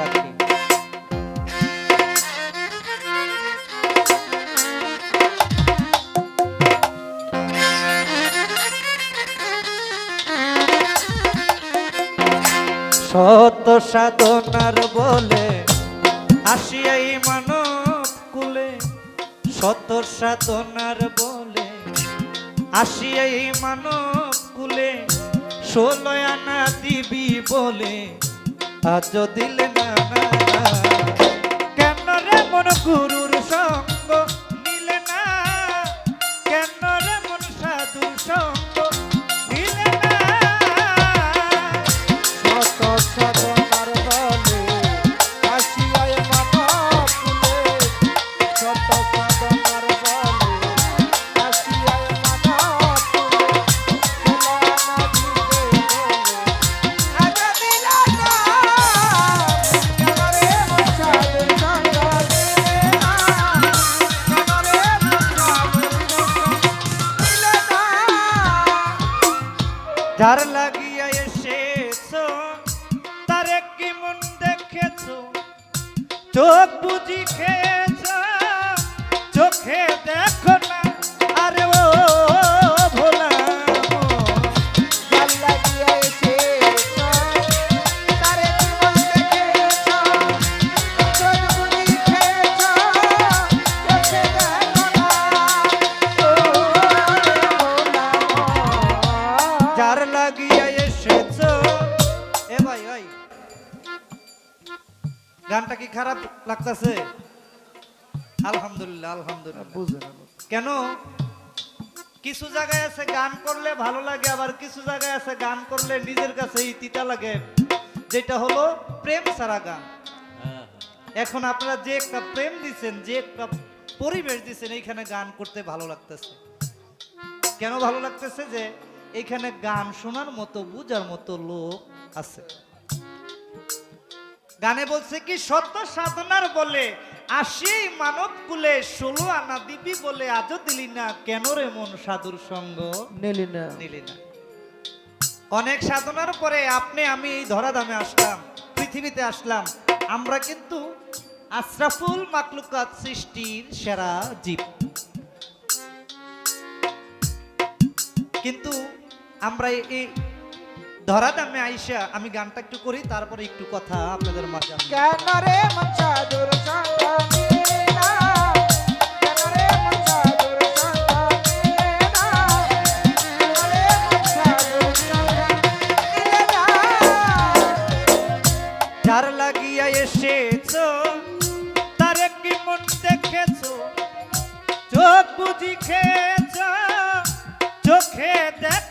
রাখি। শত সাধনার বলে আসিয়াই মানব কুলে। শত সাধনার বলে আসিয়াই মানব কুলে। ষোলো আনা দিবি বলে আজ দিল না না না। কেন রে মন গুরুর সঙ্গ গানটা কি খারাপ লাগতেছে? আলহামদুলিল্লাহ আলহামদুলিল্লাহ। বুঝে কেন? কিছু জায়গায় আছে গান করলে ভালো লাগে আবার কিছু জায়গায় আছে গান করলে নিজের কাছে তিতা লাগে। যেটা হলো প্রেম সারা গান। এখন আপনারা যে একটা প্রেম দিচ্ছেন যে একটা পরিবেশ দিচ্ছেন এইখানে গান করতে ভালো লাগতেছে। কেন ভালো লাগতেছে যে এখানে গান শোনার মতো বুঝার মতো লোক আছে। গানে বলছে কি সত্য সাধনার বলে আসি মানব কুলে ষোলো আনা দিবি বলে আজও দিলি না। কেন রে মন সাধুর সঙ্গ? নিলি না। নিলি না। অনেক সাধনার পরে আপনি আমি এই ধরাধামে আসলাম পৃথিবীতে আসলাম। আমরা কিন্তু আশরাফুল মাকলুকাত সৃষ্টির সেরা জীব। কিন্তু আমরা এই ধরাধামে আইসা আমি গানটা একটু করি তারপরে একটু কথা আপনাদের মাঝে কেন রে? যার লাগিয়া এসেছ তারে কি মন দেখেছ? চোখ বুঝি খেয়েছ চোখে দেখো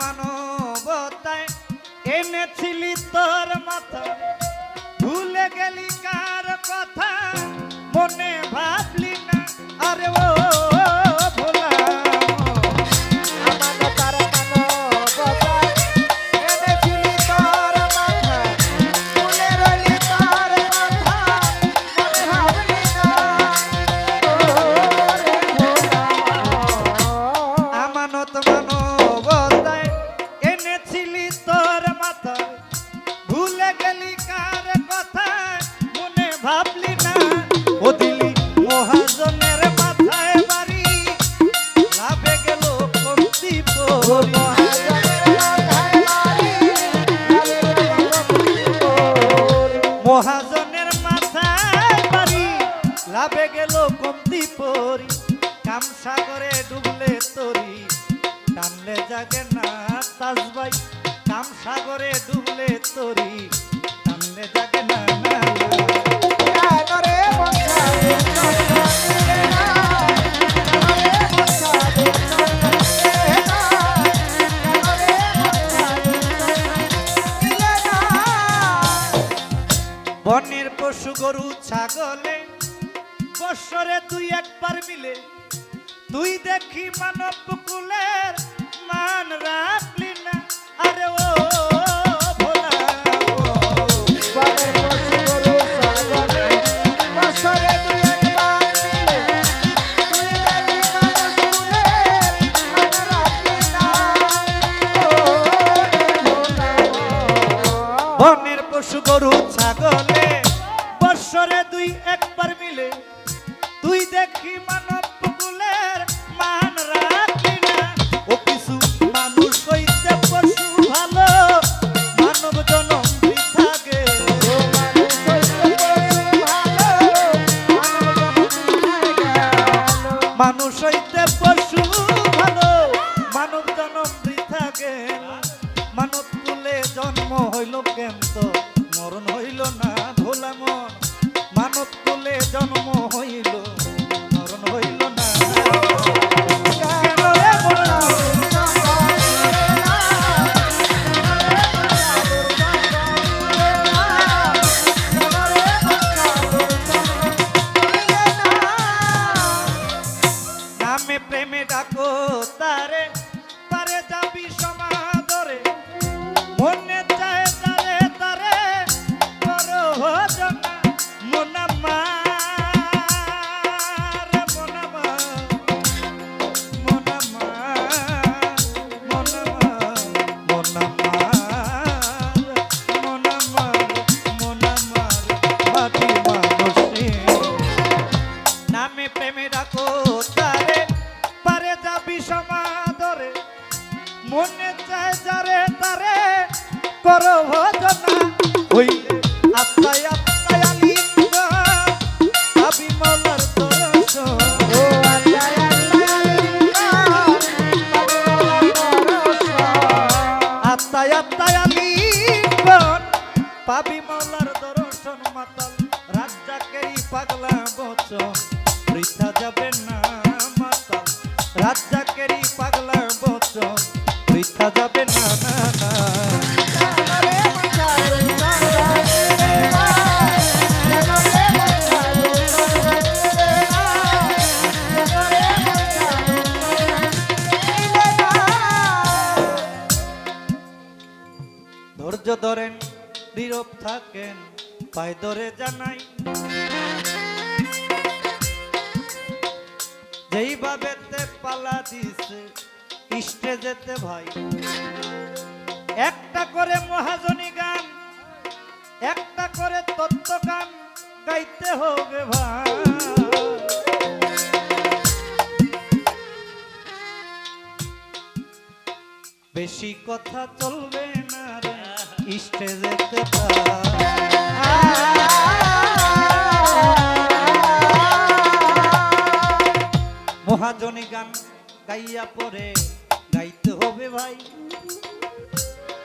মানবতায় এনেছিলি তোর মাথা ভুলে গেলি কার কথা মনে ভাবলি না। আরে ও ভাবে গেল কমতি পরি কাম সাগরে ডুবলে তরি। টানলে জাগে না তাজবাই কাম সাগরে ডুবলে তরি। টানলে জাগে না। বনের পশু গরু, ছাগলে বৎসরে তুই একবার মিলে তুই দেখি মানব কুলের মান রাখলি না। আরে ও বনের পশু গরু ছাগলে বৎসরে দুই একবার মিলে দেখি মানব কুলের মান রাখলি না। ও কিছু মানুষ হইতে পশু ভালো মানব জনম থাকে মানুষ হইতে পশু আত্মায় আমি পাবি মলার ধরেন, নীরব থাকেন পায় ধরে জানাই। যেইভাবে পালা দিছে, ইষ্টে যেতে ভাই। একটা করে মহাজনী গান, একটা করে তত্ত্ব গান গাইতে হবে ভাই। বেশি কথা চলবে যেতে মহাজনী গান গাইয়া পরে গাইতে হবে ভাই।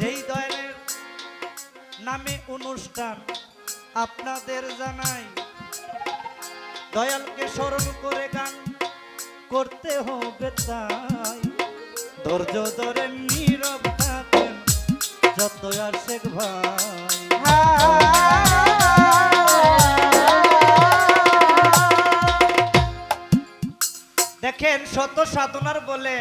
যেই দয়ালের নামে অনুষ্ঠান আপনাদের জানাই, দয়ালকে স্মরণ করে গান করতে হবে তাই। ধৈর্য ধরে নীরব দেখেন শত সাধনার বলে,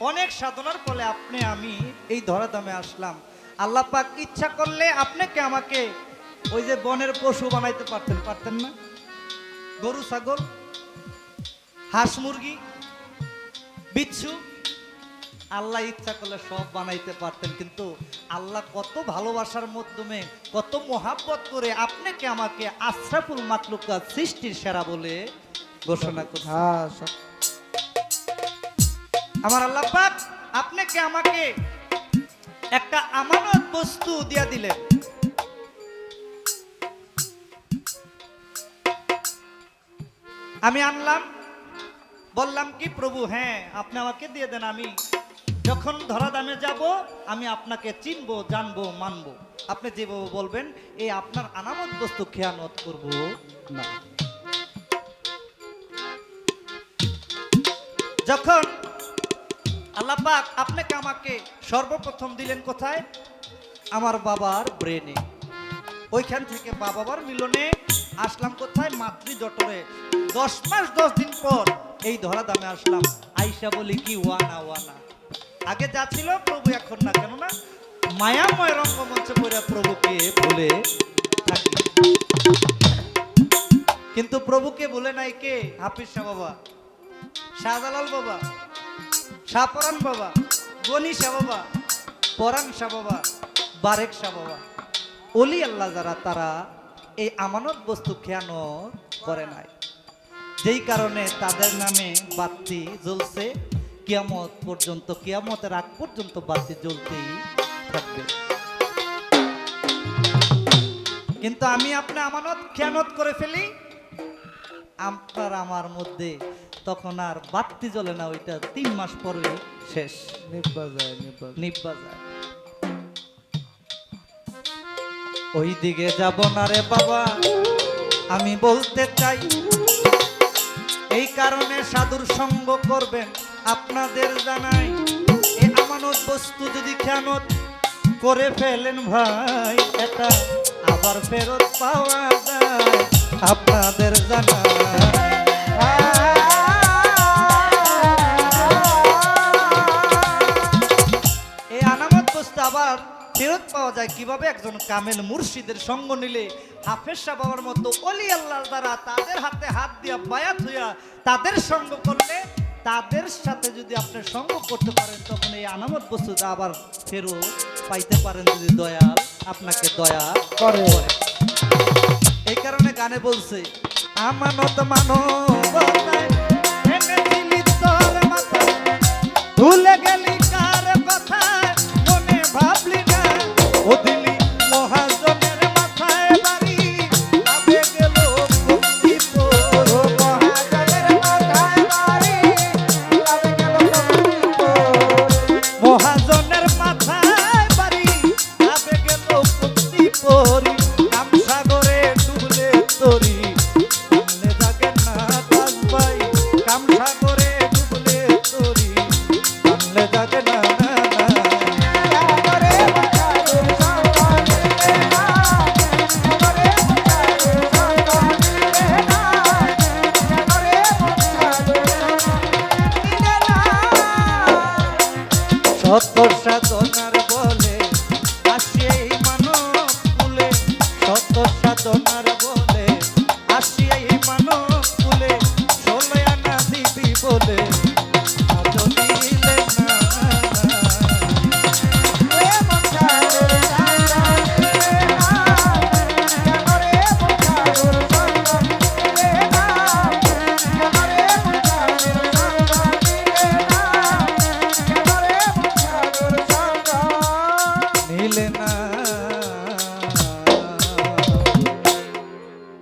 অনেক সাধনার বলে আপনি, আমি এই ধরাধামে আসলাম। আল্লাহ পাক ইচ্ছা করলে আপনাকে আমাকে ওই যে বনের পশু বানাইতে পারতেন পারতেন না? গরু, ছাগল, হাঁস, মুরগি, বিচ্ছু আল্লাহ ইচ্ছা করলে সব বানাইতে পারতেন কিন্তু আল্লাহ কত ভালোবাসার মাধ্যমে কত মোহাব্বত করে আপনাকে আমাকে আশরাফুল মাকলুকা সৃষ্টির সেরা বলে ঘোষণা করছে। হ্যাঁ আমার আল্লাহ পাক আপনাকে আমাকে একটা আমানত বস্তু দিয়া দিলেন। আমি আনলাম বললাম কি প্রভু হ্যাঁ আপনি আমাকে দিয়ে দেন আমি যখন ধরা দামে যাব, আমি আপনাকে চিনবো, জানব, মানবো। আপনি যেভাবে বলবেন এই আপনার আনামত বস্তু খেয়ানত করব না। যখন আল্লাহ পাক আপনাকে আমাকে সর্বপ্রথম দিলেন কোথায়? আমার বাবার ব্রেনে। ওইখান থেকে বাবার মিলনে আসলাম কোথায়? মাতৃ জটরে দশ মাস, দশ দিন পর এই ধরা দামে আসলাম। আইসা বলি কি, ওয়ানা ওয়ানা। আগে যা ছিল প্রভু এখন না কেন না মায়াময় রঙ্গমঞ্চে পড়ে প্রভুকে বলে থাকি। কিন্তু প্রভুকে বলে নাই কে? হাফিজ শাহ বাবা, শাহজালাল বাবা শাহপরান বাবা গনি শাহ বাবা পরান শাহ বাবা বারেক শাহ বাবা। অলি আল্লাহ যারা, তারা এই আমানত বস্তু খেয়ানো করে নাই। যেই কারণে তাদের নামে বাতি জ্বলছে কিয়ামত পর্যন্ত কিয়ামতের আগ পর্যন্ত বাতি জ্বলতেই থাকবে। কিন্তু আমি আপনার আমানত খেয়ানত করে ফেলি আপনার আমার মধ্যে তখন আর বাতি জ্বলে না ওইটা তিন মাস পরে শেষ। নিব্বা যায়। নিব্বা যায় ওই দিকে যাব না রে বাবা আমি বলতে চাই এই কারণে সাধুর সঙ্গ করবেন আপনাদের জানাই। এ আমানত বস্তু যদি খেয়ানত করে ফেলেন ভাই, এটা আবার ফেরত পাওয়া যায়। আপনাদের জানাই। ফেরত পাওয়া যায় কীভাবে একজন কামেল মুর্শিদের সঙ্গ নিলে হাফেজ শাহ বাবার মতো অলি আল্লাহ দ্বারা তাদের হাতে হাত দিয়া বায়াত হইয়া তাদের সঙ্গ করলে, তাদের সাথে যদি আপনি সঙ্গ করতে পারেন, তখন এই আনামত বস্তুটা আবার ফেরত পাইতে পারেন যদি দয়াল আপনাকে দয়া করে। এই কারণে গানে বলছে, আমানত মাথায়, ভুলে গেলি ও